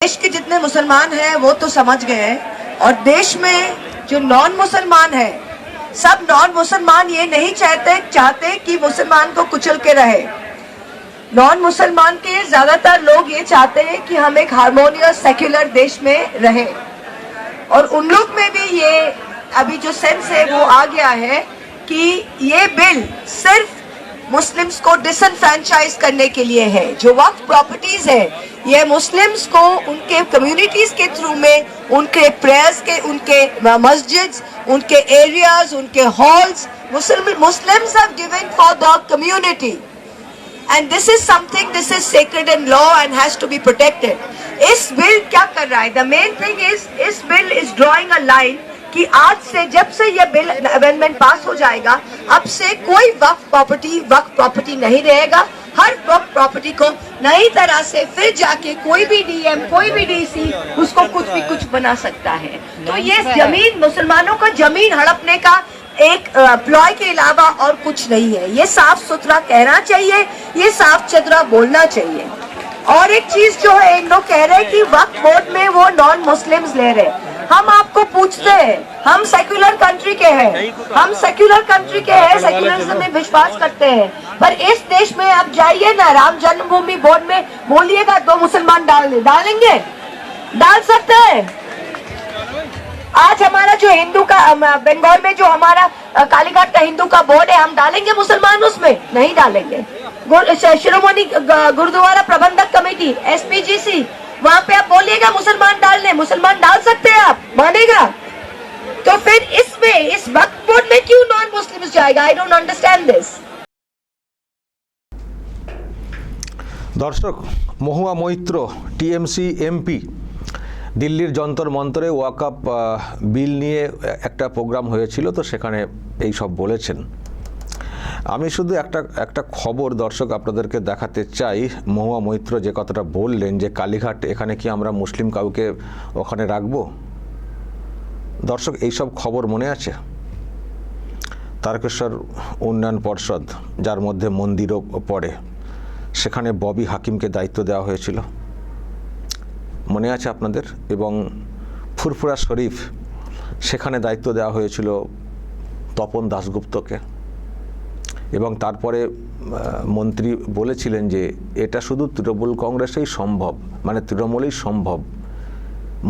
देश के जितने मुसलमान हैं, वो तो समझ गए हैं। और देश में जो नॉन मुसलमान है, सब नॉन मुसलमान ये नहीं चाहते चाहते कि मुसलमान को कुचल के रहे। नॉन मुसलमान के ज़्यादातर लोग ये चाहते हैं कि हम एक हारमोनियस सेक्युलर देश में रहे। और उन लोग में भी ये, अभी जो सेंस है, वो आ गया है कि ये बिल सिर्फ़ मुस्लिम्स को डिसनफ्रेंचाइज करने के लिए है। जो वक्त प्रॉपर्टीज़ है, ये मुस्लिम्स को उनके कम्युनिटीज के थ्रू में, उनके प्रेयर्स के, उनके मस्जिद उनके एरियाज़ उनके halls Muslim, Muslims have given for the community and this is something, this is sacred in law and has to be protected. इस बिल क्या कर रहा है? द मेन थिंग इज़ इस bill is drawing a line कि आज से जब से ये बिल अमेंडमेंट पास हो जाएगा अब से कोई वक्त प्रॉपर्टी वक्त प्रॉपर्टी नहीं रहेगा। हर वक्त प्रॉपर्टी को नई तरह से फिर जाके कोई भी डीएम कोई भी डीसी उसको कुछ भी कुछ बना सकता है। तो ये ज़मीन मुसलमानों का ज़मीन हड़पने का एक प्लॉय के अलावा और कुछ नहीं है। ये साफ़ सुथरा कहना चाहिए ये साफ़ सुथरा बोलना चाहिए। और एक चीज़ जो है इन लोग कह रहे हैं कि वक्त बोर्ड में वो नॉन मुस्लिम्स ले रहे हैं। हम आपको पूछते हैं हम सेक्युलर कंट्री के हैं। हम सेक्युलर कंट्री के हैं सेक्युलरिज्म में विश्वास करते हैं। पर इस देश में आप जाइए ना राम जन्मभूमि बोर्ड में बोलिएगा दो मुसलमान डाल डालेंगे? डाल सकते हैं? आज हमारा जो हिंदू का बंगाल में जो हमारा कालीघाट का हिंदू का बोर्ड है हम डालेंगे मुसलमान उसमें? नहीं डालेंगे। शिरोमणि गुरुद्वारा प्रबंधक कमेटी एसपीजीसी वहाँ पे आप बोलिएगा मुसलमान डालने मुसलमान डाल सकते हैं आप मानेगा तो फिर इसमें इस वक्त बोर्ड में क्यों नॉन मुस्लिम जाएगा आई डोंट अंडरस्टैंड दिस দর্শক মহুয়া মৈত্র টিএমসি এমপি দিল্লির যন্তর মন্তরে ওয়াকাপ বিল নিয়ে একটা প্রোগ্রাম হয়েছিল তো সেখানে এই সব বলেছেন আমি শুধু একটা একটা খবর দর্শক আপনাদেরকে দেখাতে চাই। মহুয়া মৈত্র যে কথাটা বললেন যে কালীঘাট, এখানে কি আমরা মুসলিম কাউকে ওখানে রাখব? দর্শক, এইসব খবর মনে আছে? তারকেশ্বর উন্নয়ন পর্ষদ, যার মধ্যে মন্দিরও পড়ে, সেখানে ববি হাকিমকে দায়িত্ব দেওয়া হয়েছিল। মনে আছে আপনাদের? এবং ফুরফুরা শরীফ, সেখানে দায়িত্ব দেওয়া হয়েছিল তপন দাশগুপ্তকে। এবং তারপরে মন্ত্রী বলেছিলেন যে এটা শুধু তৃণমূল কংগ্রেসেই সম্ভব মানে তৃণমূলেই সম্ভব।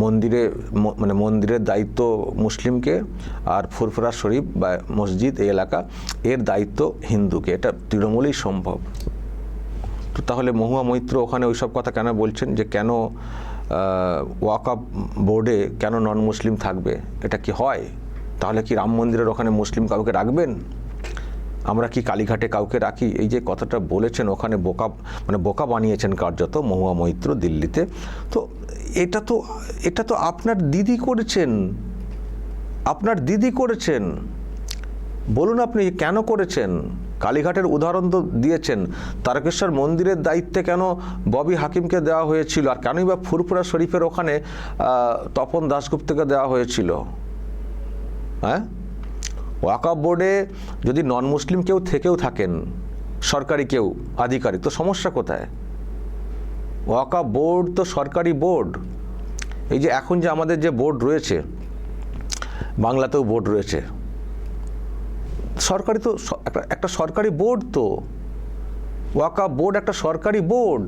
মন্দিরে মানে মন্দিরের দায়িত্ব মুসলিমকে আর ফুরফুরা শরীফ বা মসজিদ এই এলাকা, এর দায়িত্ব হিন্দুকে, এটা তৃণমূলেই সম্ভব। তো তাহলে মহুয়া মৈত্র ওখানে ওইসব কথা কেন বলছেন? যে কেন ওয়াকাপ বোর্ডে কেন নন মুসলিম থাকবে? এটা কি হয়? তাহলে কি রাম মন্দিরের ওখানে মুসলিম কাউকে রাখবেন? আমরা কি কালীঘাটে কাউকে রাখি? এই যে কথাটা বলেছেন, ওখানে বোকা মানে বোকা বানিয়েছেন কার্যত মহুয়া মৈত্র দিল্লিতে। তো এটা তো এটা তো আপনার দিদি করেছেন। আপনার দিদি করেছেন। বলুন আপনি, কেন করেছেন? কালীঘাটের উদাহরণ তো দিয়েছেন। তারকেশ্বর মন্দিরের দায়িত্বে কেন ববি হাকিমকে দেওয়া হয়েছিল? আর কেনই বা ফুরফুরা শরীফের ওখানে তপন দাশগুপ্তকে দেওয়া হয়েছিল? হ্যাঁ? ওয়াকাব বোর্ডে যদি নন মুসলিম কেউ থেকেও থাকেন, সরকারি কেউ, আধিকারিক, তো সমস্যা কোথায়? ওয়াকাব বোর্ড তো সরকারি বোর্ড। এই যে এখন যে আমাদের যে বোর্ড রয়েছে, বাংলাতেও বোর্ড রয়েছে, সরকারি তো একটা একটা সরকারি বোর্ড তো। ওয়াকা বোর্ড একটা সরকারি বোর্ড।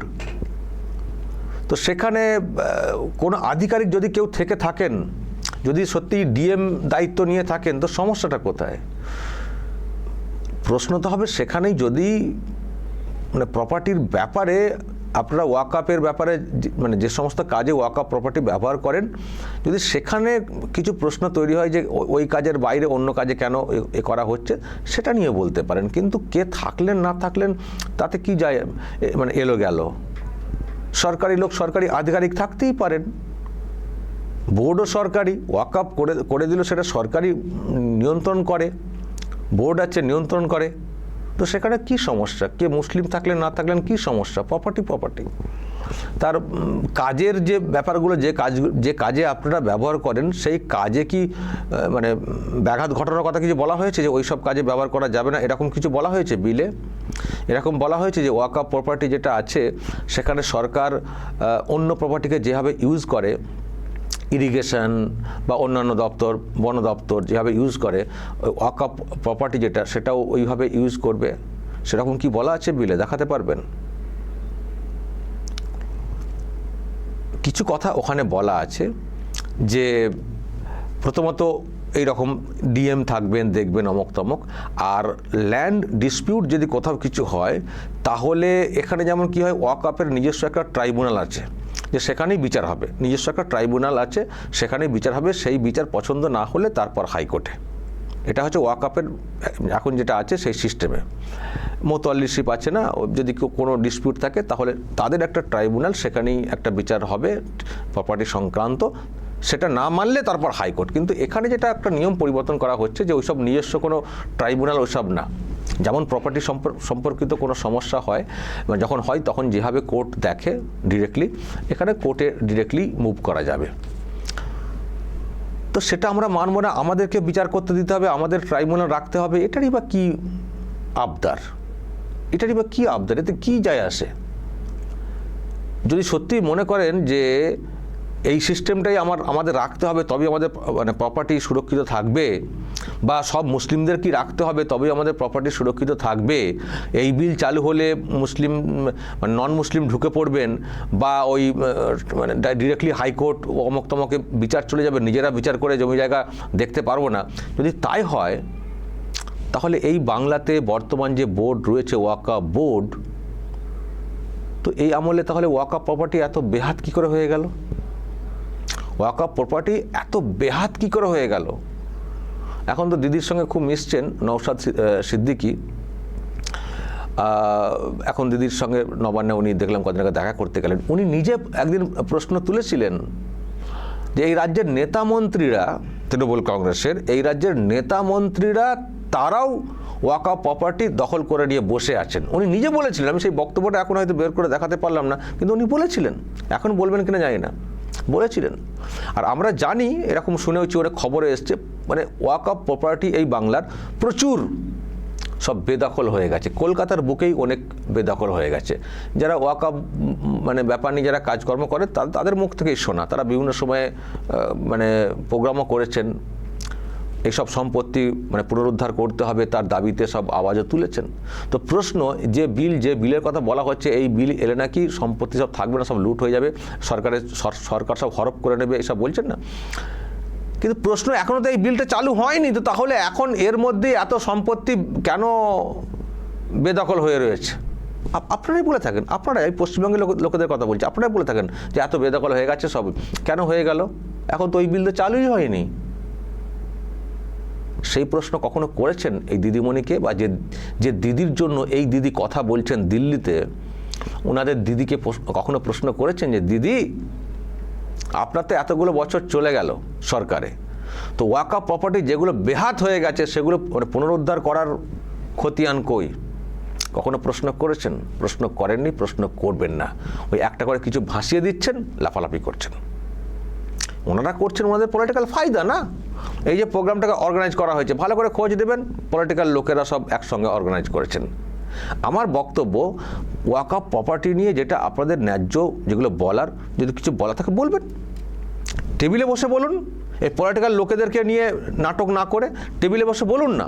তো সেখানে কোনো আধিকারিক যদি কেউ থেকে থাকেন যদি সত্যি ডিএম দায়িত্ব নিয়ে থাকেন, তো সমস্যাটা কোথায়? প্রশ্ন তো হবে সেখানেই যদি মানে প্রপার্টির ব্যাপারে আপনারা ওয়াকাপের ব্যাপারে মানে যে সমস্ত কাজে ওয়াকাপ প্রপার্টি ব্যবহার করেন, যদি সেখানে কিছু প্রশ্ন তৈরি হয় যে ওই কাজের বাইরে অন্য কাজে কেন এ- করা হচ্ছে, সেটা নিয়ে বলতে পারেন। কিন্তু কে থাকলেন, না থাকলেন, তাতে কি যায়? মানে এলো গেল সরকারি লোক সরকারি আধিকারিক থাকতেই পারেন। বোর্ডও সরকারি ওয়াকআপ করে করে দিল সেটা সরকারি নিয়ন্ত্রণ করে, বোর্ড আছে নিয়ন্ত্রণ করে। তো সেখানে কি সমস্যা? কে মুসলিম থাকলেন, না থাকলেন, কি সমস্যা? প্রপার্টি প্রপার্টি তার কাজের যে ব্যাপারগুলো, যে কাজ, যে কাজে আপনারা ব্যবহার করেন, সেই কাজে কি মানে ব্যাঘাত ঘটানোর কথা কিছু বলা হয়েছে যে ওই সব কাজে ব্যবহার করা যাবে না? এরকম কিছু বলা হয়েছে বিলে? এরকম বলা হয়েছে যে ওয়াকআপ প্রপার্টি যেটা আছে, সেখানে সরকার অন্য প্রপার্টিকে যেভাবে ইউজ করে ইরিগেশন বা অন্যান্য দপ্তর, বন দপ্তর যেভাবে ইউজ করে ওয়াকআপ প্রপার্টি যেটা, সেটাও ওইভাবে ইউজ করবে? সেরকম কি বলা আছে বিলে? দেখাতে পারবেন? কিছু কথা ওখানে বলা আছে যে প্রথমত এই রকম ডিএম থাকবেন, দেখবেন অমক তমক। আর ল্যান্ড ডিসপিউট যদি কোথাও কিছু হয়, তাহলে এখানে যেমন কি হয় ওয়াকআপের নিজস্ব একটা ট্রাইব্যুনাল আছে। যে সেখানেই বিচার হবে। নিজস্ব একটা ট্রাইব্যুনাল আছে, সেখানেই বিচার হবে। সেই বিচার পছন্দ না হলে তারপর হাইকোর্টে। এটা হচ্ছে ওয়াকআপের, এখন যেটা আছে সেই সিস্টেমে। মোতোয়াল্লিশিপ আছে না যদি কেউ কোনো ডিসপিউট থাকে, তাহলে তাদের একটা ট্রাইব্যুনাল, সেখানেই একটা বিচার হবে, প্রপার্টি সংক্রান্ত। সেটা না মানলে তারপর হাইকোর্ট। কিন্তু এখানে যেটা একটা নিয়ম পরিবর্তন করা হচ্ছে যে ওইসব নিজস্ব কোনো ট্রাইব্যুনাল ওইসব না। যেমন প্রপার্টি সম্পর্কিত কোনো সমস্যা হয় যখন হয় তখন যেভাবে কোর্ট দেখে ডিরেক্টলি এখানে কোর্টে ডিরেক্টলি মুভ করা যাবে। তো সেটা আমরা মানব না, আমাদেরকে বিচার করতে দিতে হবে, আমাদের ট্রাইব্যুনাল রাখতে হবে, এটারই বা কি আবদার? এটারই বা কি আবদার? এতে কি যায় আসে? যদি সত্যি মনে করেন যে এই সিস্টেমটাই আমার, আমাদের রাখতে হবে, তবেই আমাদের মানে প্রপার্টি সুরক্ষিত থাকবে। বা সব মুসলিমদের কি রাখতে হবে, তবেই আমাদের প্রপার্টি সুরক্ষিত থাকবে। এই বিল চালু হলে মুসলিম মানে নন মুসলিম ঢুকে পড়বেন, বা ওই মানে ডিরেক্টলি হাইকোর্ট অমক তমকে বিচার চলে যাবে, নিজেরা বিচার করে জমি জায়গা দেখতে পারব না। যদি তাই হয়, তাহলে এই বাংলাতে বর্তমান যে বোর্ড রয়েছে, ওয়াকা বোর্ড তো এই আমলে তাহলে ওয়াকা প্রপার্টি এত বেহাত কি করে হয়ে গেল? ওয়াকা প্রপার্টি এত বেহাত কি করে হয়ে গেল? এখন তো দিদির সঙ্গে খুব মিশছেন নৌসাদ সিদ্দিকী। এখন দিদির সঙ্গে নবান্নে উনি দেখলাম কদিন আগে দেখা করতে গেলেন। উনি নিজে একদিন প্রশ্ন তুলেছিলেন যে এই রাজ্যের নেতা মন্ত্রীরা, তৃণমূল কংগ্রেসের, এই রাজ্যের নেতা মন্ত্রীরা তারাও ওয়াকা প্রপার্টি দখল করে নিয়ে বসে আছেন। উনি নিজে বলেছিলেন, আমি সেই বক্তব্যটা এখন হয়তো বের করে দেখাতে পারলাম না, কিন্তু উনি বলেছিলেন। এখন বলবেন কিনা জানি না। বলেছিলেন। আর আমরা জানি, এরকম শুনেওছি, অনেক খবরে এসছে মানে ওয়াক অফ প্রপার্টি এই বাংলার প্রচুর সব বেদখল হয়ে গেছে। কলকাতার বুকেই অনেক বেদখল হয়ে গেছে। যারা ওয়াক আপ মানে ব্যাপার নিয়ে যারা কাজকর্ম করে, তাদের মুখ থেকেই শোনা। তারা বিভিন্ন সময়ে মানে প্রোগ্রামও করেছেন। এইসব সম্পত্তি মানে পুনরুদ্ধার করতে হবে তার দাবিতে সব আওয়াজও তুলেছেন। তো প্রশ্ন, যে বিল, যে বিলের কথা বলা হচ্ছে, এই বিল এলে নাকি সম্পত্তি সব থাকবে না, সব লুট হয়ে যাবে, সরকারের সরকার সব হরপ করে নেবে, এসব বলছেন না? কিন্তু প্রশ্ন এখনও তো এই বিলটা চালু হয়নি, তো তাহলে এখন এর মধ্যে এত সম্পত্তি কেন বেদখল হয়ে রয়েছে? আপ- আপনারাই বলে থাকেন, আপনারা এই পশ্চিমবঙ্গের লোক- লোকেদের কথা বলছি, আপনারাই বলে থাকেন যে এত বেদখল হয়ে গেছে, সব কেন হয়ে গেল? এখন তো ওই বিল তো চালুই হয়নি। সেই প্রশ্ন কখনো করেছেন এই দিদিমণিকে? বা যে যে দিদির জন্য এই দিদি কথা বলছেন দিল্লিতে ওনাদের দিদিকে কখনো প্রশ্ন করেছেন যে, দিদি, আপনার তো এতগুলো বছর চলে গেল সরকারে, তো ওয়াকা প্রপার্টি যেগুলো বেহাত হয়ে গেছে, সেগুলো মানে পুনরুদ্ধার করার খতিয়ান কই? কখনো প্রশ্ন করেছেন? প্রশ্ন করেননি, প্রশ্ন করবেন না। ওই একটা করে কিছু ভাসিয়ে দিচ্ছেন, লাফালাফি করছেন। ওনারা করছেন ওনাদের পলিটিক্যাল ফায়দা না? এই যে প্রোগ্রামটাকে অর্গানাইজ করা হয়েছে, ভালো করে খোঁজ দেবেন পলিটিক্যাল লোকেরা সব একসঙ্গে অর্গানাইজ করেছেন। আমার বক্তব্য ওয়াকআপ প্রপার্টি নিয়ে যেটা আপনাদের ন্যায্য যেগুলো বলার, যদি কিছু বলা থাকে বলবেন। টেবিলে বসে বলুন, এই পলিটিক্যাল লোকেদেরকে নিয়ে নাটক না করে টেবিলে বসে বলুন না।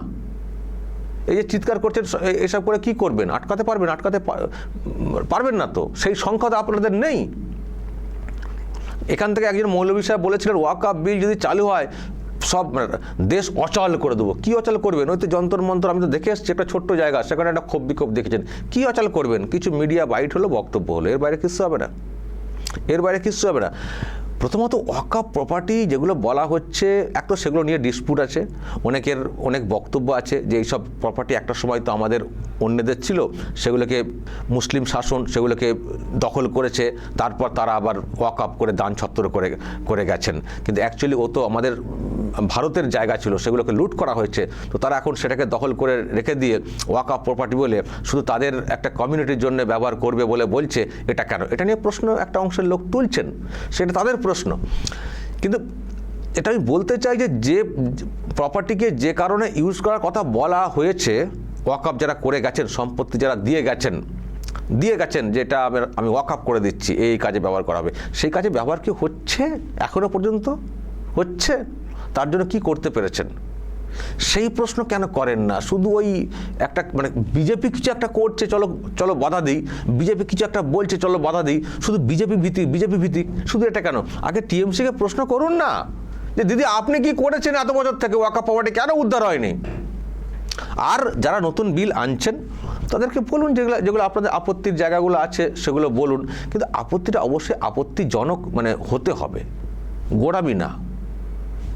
এই যে চিৎকার করছেন এসব করে কি করবেন? আটকাতে পারবেন? আটকাতে পারবেন না তো? সেই সংখ্যা তো আপনাদের নেই। এখান থেকে একজন মৌলবী সাহেব বলেছিলেন ওয়াকআপ বিল যদি চালু হয় সব মানে দেশ অচল করে দেবো। কী অচল করবেন? ওই তো যন্তর মন্ত্র, আমি তো দেখে এসেছি, একটা ছোট্ট জায়গা, সেখানে একটা ক্ষোভ বিক্ষোভ দেখেছেন। কী অচল করবেন? কিছু মিডিয়া বাইট হলো, বক্তব্য হলো। এর বাইরে কিছু হবে না। এর বাইরে কিছু হবে না। প্রথমত ওয়াকাপ প্রপার্টি যেগুলো বলা হচ্ছে, এক তো সেগুলো নিয়ে ডিসপুট আছে। অনেকের অনেক বক্তব্য আছে যে এইসব প্রপার্টি একটা সময় তো আমাদের অন্যদের ছিল, সেগুলোকে মুসলিম শাসন সেগুলোকে দখল করেছে, তারপর তারা আবার ওয়াকআপ করে দান ছত্তর করে করে গেছেন। কিন্তু অ্যাকচুয়ালি ও তো আমাদের ভারতের জায়গা ছিল, সেগুলোকে লুট করা হয়েছে। তো তারা এখন সেটাকে দখল করে রেখে দিয়ে ওয়াক আপ প্রপার্টি বলে শুধু তাদের একটা কমিউনিটির জন্য ব্যবহার করবে বলে বলছে, এটা কেন? এটা নিয়ে প্রশ্ন একটা অংশের লোক তুলছেন। সেটা তাদের প্রশ্ন। কিন্তু এটা আমি বলতে চাই যে যে প্রপার্টিকে যে কারণে ইউজ করার কথা বলা হয়েছে ওয়াকআপ যারা করে গেছেন, সম্পত্তি যারা দিয়ে গেছেন দিয়ে গেছেন, যেটা আমি- আমি ওয়াকআপ করে দিচ্ছি, এই কাজে ব্যবহার করা হবে, সেই কাজে ব্যবহার কি হচ্ছে এখনও পর্যন্ত? হচ্ছে? তার জন্য কি করতে পেরেছেন? সেই প্রশ্ন কেন করেন না? শুধু ওই একটা মানে বিজেপি কিছু একটা করছে, চলো চলো বাধা দিই। বিজেপি কিছু একটা বলছে, চলো বাধা দিই। শুধু বিজেপি ভীতি বিজেপি ভীতি। শুধু এটা কেন? আগে টিএমসিকে প্রশ্ন করুন না। যে দিদি, আপনি কি করেছেন এত বছর থেকে? ওয়াকা পাওয়াটি কেন উদ্ধার হয়নি? আর যারা নতুন বিল আনছেন, তাদেরকে বলুন যেগুলো যেগুলো আপনাদের আপত্তির জায়গাগুলো আছে, সেগুলো বলুন। কিন্তু আপত্তিটা অবশ্যই আপত্তিজনক মানে হতে হবে। গোড়ামি না।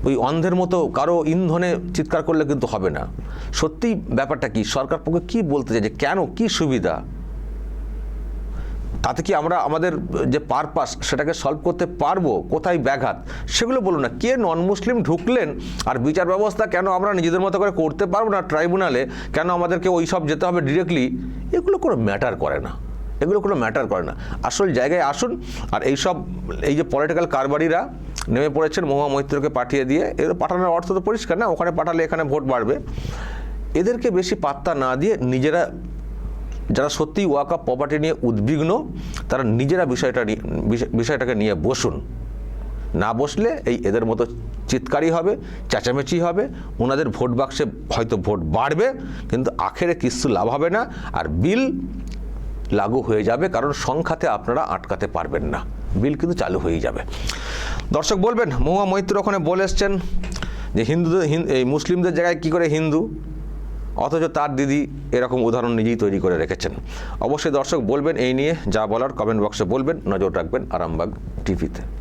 ওই অন্ধের মতো কারও ইন্ধনে চিৎকার করলে কিন্তু হবে না। সত্যি ব্যাপারটা কি? সরকার পক্ষে কি বলতে চাই যে কেন? কি সুবিধা? তাতে কি আমরা আমাদের যে পারপাস সেটাকে সলভ করতে পারব? কোথায় ব্যাঘাত? সেগুলো বলুন না। কে নন মুসলিম ঢুকলেন আর বিচার ব্যবস্থা কেন আমরা নিজেদের মতো করে করতে পারব না ট্রাইব্যুনালে? কেন আমাদেরকে ওই সব যেতে হবে ডিরেক্টলি এগুলো কোনো ম্যাটার করে না। এগুলো কোনো ম্যাটার করে না। আসল জায়গায় আসুন আর এই সব এই যে পলিটিক্যাল কারবারিরা নেমে পড়েছেন মহুয়া মৈত্রকে পাঠিয়ে দিয়ে। এগুলো পাঠানোর অর্থ তো পরিষ্কার না, ওখানে পাঠালে এখানে ভোট বাড়বে। এদেরকে বেশি পাত্তা না দিয়ে নিজেরা, যারা সত্যিই ওয়াকআপ প্রপার্টি নিয়ে উদ্বিগ্ন, তারা নিজেরা বিষয়টা নিয়ে বিষয়টাকে নিয়ে বসুন। না বসলে এই এদের মতো চিৎকারই হবে, চেঁচামেচি হবে, ওনাদের ভোট বাক্সে হয়তো ভোট বাড়বে, কিন্তু আখেরে কিছু লাভ হবে না, আর বিল লাগু হয়ে যাবে, কারণ সংখ্যাতে আপনারা আটকাতে পারবেন না। বিল কিন্তু চালু হয়েই যাবে। দর্শক বলবেন, মহুয়া মৈত্র ওখানে বলে এসছেন যে হিন্দুদের হিন- এই মুসলিমদের জায়গায় কি করে হিন্দু, অথচ তার দিদি এরকম উদাহরণ নিজেই তৈরি করে রেখেছেন। অবশ্যই দর্শক বলবেন এই নিয়ে যা বলার কমেন্ট বক্সে বলবেন, নজর রাখবেন আরামবাগ টিভিতে।